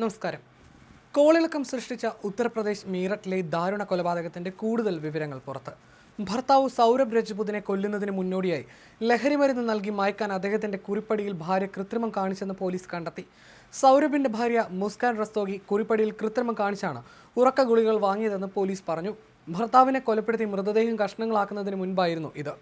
നമസ്കാരം. കോളിളക്കം സൃഷ്ടിച്ച ഉത്തർപ്രദേശ് മീററ്റിലെ ദാരുണ കൊലപാതകത്തിന്റെ കൂടുതൽ വിവരങ്ങൾ പുറത്ത്. ഭർത്താവ് സൗരഭ് രജ്പുതിനെ കൊല്ലുന്നതിന് മുന്നോടിയായി ലഹരിമരുന്ന് നൽകി മയക്കാൻ അദ്ദേഹത്തിന്റെ കുറിപ്പടിയിൽ ഭാര്യ കൃത്രിമം കാണിച്ചെന്ന് പോലീസ് കണ്ടെത്തി. സൗരഭിന്റെ ഭാര്യ മുസ്കാൻ റസ്തോഗി കുറിപ്പടിയിൽ കൃത്രിമം കാണിച്ചാണ് ഉറക്ക ഗുളികൾ വാങ്ങിയതെന്ന് പോലീസ് പറഞ്ഞു. ഭർത്താവിനെ കൊലപ്പെടുത്തി മൃതദേഹം കഷ്ണങ്ങളാക്കുന്നതിന് മുൻപായിരുന്നു ഇത്.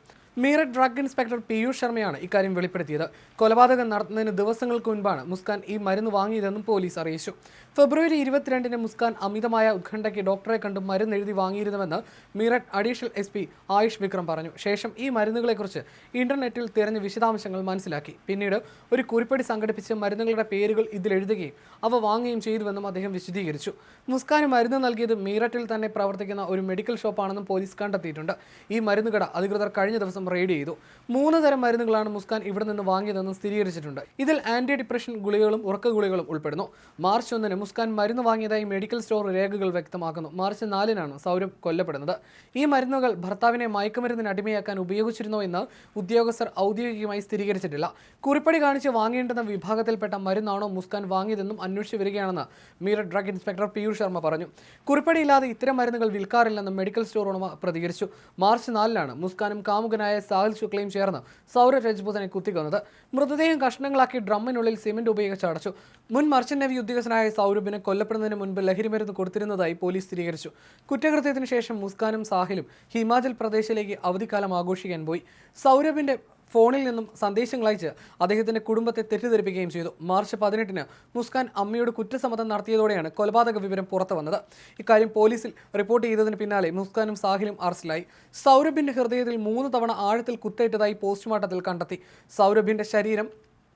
മീററ്റ് ഡ്രഗ് ഇൻസ്പെക്ടർ പീയൂഷ് ശർമ്മയാണ് ഇക്കാര്യം വെളിപ്പെടുത്തിയത്. കൊലപാതകം നടത്തുന്നതിന് ദിവസങ്ങൾക്ക് മുൻപാണ് മുസ്കാൻ ഈ മരുന്ന് വാങ്ങിയതെന്നും പോലീസ് അറിയിച്ചു. ഫെബ്രുവരി ഇരുപത്തിരണ്ടിന് മുസ്കാൻ അമിതമായ ഉത്കണ്ഠയ്ക്ക് ഡോക്ടറെ കണ്ട് മരുന്ന് എഴുതി വാങ്ങിയിരുന്നുവെന്ന് Meerut additional S P Ayush Vikram പറഞ്ഞു. ശേഷം ഈ മരുന്നുകളെക്കുറിച്ച് ഇന്റർനെറ്റിൽ തിരഞ്ഞ് വിശദാംശങ്ങൾ മനസ്സിലാക്കി. പിന്നീട് ഒരു കുറിപ്പടി സംഘടിപ്പിച്ച് മരുന്നുകളുടെ പേരുകൾ ഇതിൽ എഴുതുകയും അവ വാങ്ങുകയും ചെയ്തുവെന്നും അദ്ദേഹം വിശദീകരിച്ചു. മുസ്കാന് മരുന്ന് നൽകിയത് മീററ്റിൽ തന്നെ പ്രവർത്തിക്കുന്ന ഒരു മെഡിക്കൽ ഷോപ്പാണെന്നും പോലീസ് കണ്ടെത്തിയിട്ടുണ്ട്. ഈ മരുന്നുകട അധികൃതർ കഴിഞ്ഞ ദിവസം റെയ്ഡ് ചെയ്തു. മൂന്ന് തരം മരുന്നുകളാണ് മുസ്കാൻ ഇവിടെ നിന്ന് വാങ്ങിയതെന്ന് സ്ഥിരീകരിച്ചിട്ടുണ്ട്. ഇതിൽ ആന്റി ഡിപ്രഷൻ ഗുളികകളും ഉറക്ക ഗുളികകളും ഉൾപ്പെടുന്നു. മാർച്ച് ഒന്നിന് മുസ്കാൻ മരുന്ന് വാങ്ങിയതായി മെഡിക്കൽ സ്റ്റോർ രേഖകൾ വ്യക്തമാക്കുന്നു. മാർച്ച് നാലിനാണ് സൗരഭ് കൊല്ലപ്പെടുന്നത്. ഈ മരുന്നുകൾ ഭർത്താവിനെ മയക്കുമരുന്നിന് അടിമയാക്കാൻ ഉപയോഗിച്ചിരുന്നോ എന്ന് ഉദ്യോഗസ്ഥർ ഔദ്യോഗികമായി സ്ഥിരീകരിച്ചിട്ടില്ല. കുറിപ്പടി കാണിച്ച് വാങ്ങേണ്ടുന്ന വിഭാഗത്തിൽപ്പെട്ട മരുന്നാണോ മുസ്കാൻ വാങ്ങിയതെന്നും അന്വേഷിച്ചു വരികയാണെന്ന് മീററ്റ് ഡ്രഗ് ഇൻസ്പെക്ടർ പീയൂഷ് ശർമ്മ പറഞ്ഞു. കുറിപ്പടിയില്ലാതെ ഇത്തരം മരുന്നുകൾ വിൽക്കാറില്ലെന്നും മെഡിക്കൽ സ്റ്റോർ ഉടമ പ്രതികരിച്ചു. മാർച്ച് നാലിനാണ് മുസ്കാനും കാമുകനായ സാഹിൽ ശുക്ലയും ചേർന്ന് സൗരഭ് രജ്പൂതിനെ കുത്തിക്കൊന്നത്. മൃതദേഹം കഷ്ണങ്ങളാക്കി ഡ്രമ്മിനുള്ളിൽ സിമെന്റ് ഉപയോഗിച്ച് അടച്ചു. മുൻ മർച്ചന്റ് നേവി ഉദ്യോഗസ്ഥനായ സൗരഭിന് കൊല്ലപ്പെടുന്നതിന് മുൻപ് ലഹരിമരുന്ന് കൊടുത്തിരുന്നതായി പോലീസ് സ്ഥിരീകരിച്ചു. കുറ്റകൃത്യത്തിന് ശേഷം മുസ്കാനും സാഹിലും ഹിമാചൽ പ്രദേശിലേക്ക് അവധിക്കാലം ആഘോഷിക്കാൻ പോയി. സൗരഭിന്റെ ഫോണിൽ നിന്നും സന്ദേശങ്ങൾ അയച്ച് അദ്ദേഹത്തിന്റെ കുടുംബത്തെ തെറ്റിദ്ധരിപ്പിക്കുകയും ചെയ്തു. മാർച്ച് പതിനെട്ടിന് മുസ്കാൻ അമ്മയോട് കുറ്റസമ്മതം നടത്തിയതോടെയാണ് കൊലപാതക വിവരം പുറത്തു വന്നത് ഇക്കാര്യം പോലീസിൽ റിപ്പോർട്ട് ചെയ്തതിന് പിന്നാലെ മുസ്കാനും സാഹിലും അറസ്റ്റിലായി. സൗരഭിന്റെ ഹൃദയത്തിൽ മൂന്ന് തവണ ആഴത്തിൽ കുത്തേറ്റതായി പോസ്റ്റ്മോർട്ടത്തിൽ കണ്ടെത്തി. സൗരഭിന്റെ ശരീരം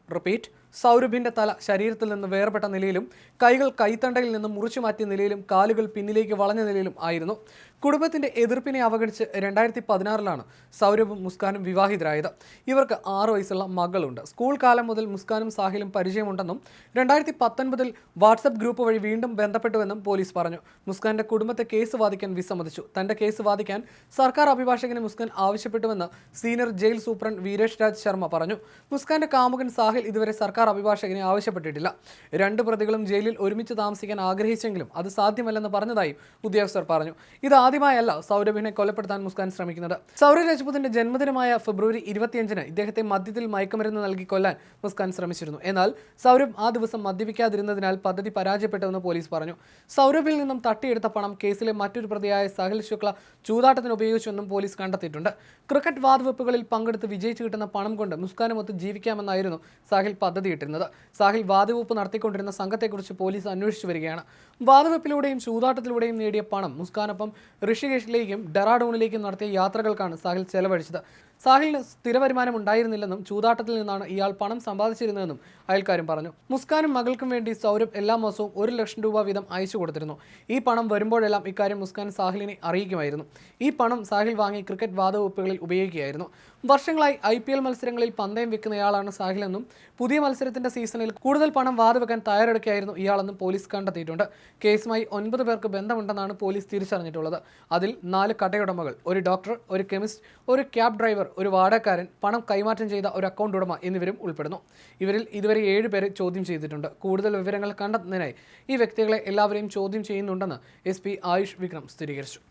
റിപ്പീറ്റ് സൗരഭിന്റെ തല ശരീരത്തിൽ നിന്ന് വേർപെട്ട നിലയിലും കൈകൾ കൈത്തണ്ടയിൽ നിന്ന് മുറിച്ചു മാറ്റിയ നിലയിലും കാലുകൾ പിന്നിലേക്ക് വളഞ്ഞ നിലയിലും ആയിരുന്നു. കുടുംബത്തിന്റെ എതിർപ്പിനെ അവഗണിച്ച് രണ്ടായിരത്തി പതിനാറിലാണ് സൗരഭും മുസ്കാനും വിവാഹിതരായത്. ഇവർക്ക് ആറ് വയസ്സുള്ള മകളുണ്ട്. സ്കൂൾ കാലം മുതൽ മുസ്കാനും സാഹിലും പരിചയമുണ്ടെന്നും രണ്ടായിരത്തി പത്തൊൻപതിൽ വാട്സപ്പ് ഗ്രൂപ്പ് വഴി വീണ്ടും ബന്ധപ്പെട്ടുവെന്നും പോലീസ് പറഞ്ഞു. മുസ്കാന്റെ കുടുംബത്തെ കേസ് വാദിക്കാൻ വിസമ്മതിച്ചു. തന്റെ കേസ് വാദിക്കാൻ സർക്കാർ അഭിഭാഷകനെ Muskan ആവശ്യപ്പെട്ടുവെന്ന് senior jail superintendent Veeresh Raj Sharma പറഞ്ഞു. മുസ്കാന്റെ കാമുകൻ സാഹിൽ ഇതുവരെ സർക്കാർ അഭിഭാഷകനെ ആവശ്യപ്പെട്ടിട്ടില്ല. രണ്ട് പ്രതികളും ജയിലിൽ ഒരുമിച്ച് താമസിക്കാൻ ആഗ്രഹിച്ചെങ്കിലും അത് സാധ്യമല്ലെന്ന് പറഞ്ഞതായും ഉദ്യോഗസ്ഥർ പറഞ്ഞു. ഇത് ആദ്യമായല്ല സൗരഭിനെ കൊലപ്പെടുത്താൻ മുസ്കാൻ ശ്രമിക്കുന്നത്. സൗരഭ് രജ്പുതിന്റെ ജന്മദിനമായ ഫെബ്രുവരി ഇരുപത്തിയഞ്ചിന് ഇദ്ദേഹത്തെ മദ്യത്തിൽ മയക്കുമരുന്ന് നൽകി കൊല്ലാൻ മുസ്കാൻ ശ്രമിച്ചിരുന്നു. എന്നാൽ സൗരഭ് ആ ദിവസം മദ്യപിക്കാതിരുന്നതിനാൽ പദ്ധതി പരാജയപ്പെട്ടുവെന്ന് പോലീസ് പറഞ്ഞു. സൗരഭിൽ നിന്നും തട്ടിയെടുത്ത പണം കേസിലെ മറ്റൊരു പ്രതിയായ സാഹിൽ ശുക്ല ചൂതാട്ടത്തിന് ഉപയോഗിച്ചുവെന്നും പോലീസ് കണ്ടെത്തിയിട്ടുണ്ട്. ക്രിക്കറ്റ് വാതുവെപ്പുകളിൽ പങ്കെടുത്ത് വിജയിച്ചു കിട്ടുന്ന പണം കൊണ്ട് മുസ്കാനുമൊത്ത് ജീവിക്കാമെന്നായിരുന്നു സാഹിൽ പദ്ധതിയിട്ടിരുന്നത് സാഹിൽ വാതുവെപ്പ് നടത്തിക്കൊണ്ടിരുന്ന സംഘത്തെക്കുറിച്ച് പോലീസ് അന്വേഷിച്ചു വരികയാണ്. വാതുവെപ്പിലൂടെയും ചൂതാട്ടത്തിലൂടെയും നേടിയ പണം മുസ്കാനൊപ്പം ഋഷികേഷിലേക്കും ഡെറാഡൂണിലേക്കും നടത്തിയ യാത്രകൾക്കാണ് സാഹിൽ ചെലവഴിച്ചത്. സാഹിലിന് സ്ഥിര വരുമാനം ഉണ്ടായിരുന്നില്ലെന്നും ചൂതാട്ടത്തിൽ നിന്നാണ് ഇയാൾ പണം സമ്പാദിച്ചിരുന്നതെന്നും അയൽക്കാരും പറഞ്ഞു. മുസ്കാനും മകൾക്കും വേണ്ടി സൗരഭ് എല്ലാ മാസവും ഒരു ലക്ഷം രൂപ വീതം അയച്ചു കൊടുത്തിരുന്നു. ഈ പണം വരുമ്പോഴെല്ലാം ഇക്കാര്യം മുസ്കാൻ സാഹിലിനെ അറിയിക്കുമായിരുന്നു. ഈ പണം സാഹിൽ വാങ്ങി ക്രിക്കറ്റ് വാദവകുപ്പുകളിൽ ഉപയോഗിക്കുകയായിരുന്നു. വർഷങ്ങളായി ഐ പി എൽ മത്സരങ്ങളിൽ പന്തയം വെക്കുന്നയാളാണ് സാഹിലെന്നും പുതിയ മത്സരത്തിന്റെ സീസണിൽ കൂടുതൽ പണം വാതുവെക്കാൻ തയ്യാറെടുക്കുകയായിരുന്നു ഇയാളെന്നും പോലീസ് കണ്ടെത്തിയിട്ടുണ്ട്. കേസുമായി ഒൻപത് പേർക്ക് ബന്ധമുണ്ടെന്നാണ് പോലീസ് തിരിച്ചറിഞ്ഞിട്ടുള്ളത്. അതിൽ നാല് കടയുടമകൾ ഒരു ഡോക്ടർ ഒരു കെമിസ്റ്റ് ഒരു ക്യാബ് ഡ്രൈവർ ഒരു വാടകക്കാരൻ പണം കൈമാറ്റം ചെയ്ത ഒരു അക്കൗണ്ട് ഉടമ എന്നിവരും ഉൾപ്പെടുന്നു. ഇവരിൽ ഇതുവരെ ഏഴ് പേരെ ചോദ്യം ചെയ്തിട്ടുണ്ട്. കൂടുതൽ വിവരങ്ങൾ കണ്ടെത്തുന്നതിനായി ഈ വ്യക്തികളെ എല്ലാവരെയും ചോദ്യം ചെയ്യുന്നുണ്ടെന്ന് എസ് ആയുഷ് വിക്രം സ്ഥിരീകരിച്ചു.